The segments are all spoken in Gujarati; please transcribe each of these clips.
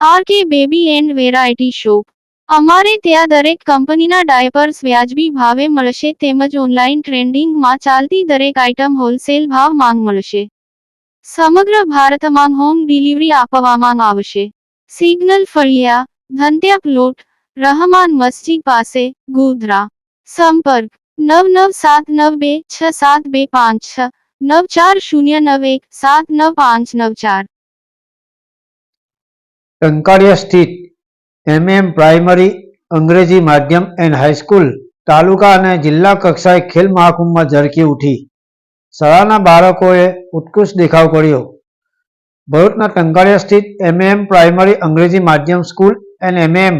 R K baby and variety shop અમારે ત્યાં દરેક કંપનીના ડાયપર્સ વ્યાજબી ભાવે મળશે તેમજ ઓનલાઈન ટ્રેન્ડિંગમાં ચાલતી દરેક આઇટમ હોલસેલ ભાવમાં મળશે સમગ્ર ભારતમાં હોમ ડિલિવરી આપવામાં આવશે સિગ્નલ ફળિયા ધંત્યા પ્લોટ રહમાન મસ્જિદ પાસે ગોધરા સંપર્ક નવ નવ સાત નવ બે છ સાત બે પાંચ છ નવ ચાર શૂન્ય નવ એક સાત નવ પાંચ નવ ચાર ટંકારિયા સ્થિત એમએમ પ્રાઇમરી અંગ્રેજી માધ્યમ એન્ડ હાઈસ્કૂલ તાલુકા અને જિલ્લા કક્ષાએ ખેલ મહાકુંભમાં ઝળકી ઉઠી. શાળાના બાળકોએ ઉત્કૃષ્ટ દેખાવ કર્યો. ભરૂચના ટંકારિયા સ્થિત એમએમ પ્રાઇમરી અંગ્રેજી માધ્યમ school and MM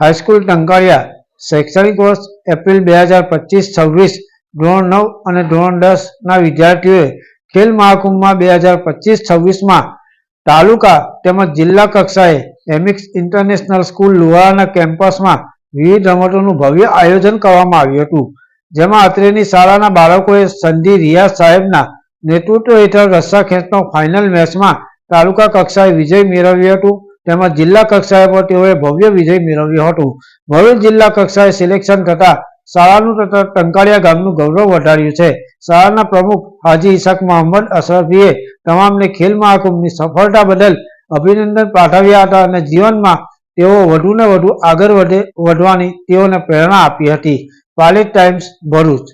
high school Tankaria શૈક્ષણિક વર્ષ એપ્રિલ બે હજાર પચીસ છવ્વીસ ધોરણ નવ અને ધોરણ દસના વિદ્યાર્થીઓએ ખેલ મહાકુંભમાં બે હજાર પચીસ છવ્વીસમાં તાલુકા તેમજ જિલ્લા કક્ષાએ એમિક્સ ઇન્ટરનેશનલ સ્કૂલ લુહારાના કેમ્પસમાં વિવિધ રમતોનું ભવ્ય આયોજન કરવામાં આવ્યું હતું. જેમાં અત્રેની શાળાના બાળકોએ સંધિ રિયાઝ સાહેબના નેતૃત્વ હેઠળ રસ્સા ખેંચનો ફાઇનલ મેચમાં તાલુકા કક્ષાએ વિજય મેળવ્યો હતું. તેમજ જિલ્લા કક્ષાએ પણ તેઓએ ભવ્ય વિજય મેળવ્યો હતો. ભરૂચ જિલ્લા કક્ષાએ સિલેક્શન થતા શાળાનું તથા ટંકાળિયા ગામનું ગૌરવ વધાર્યું છે. શાળાના પ્રમુખ હાજી ઇસાક મોહમ્મદ અશરફીએ તમામને ખેલ મહાકુંભની સફળતા બદલ અભિનંદન પાઠવ્યા હતા અને જીવનમાં તેઓ વધુને વધુ આગળ વધે, વધવાની તેઓને પ્રેરણા આપી હતી. પાલિત ટાઈમ્સ, ભરૂચ.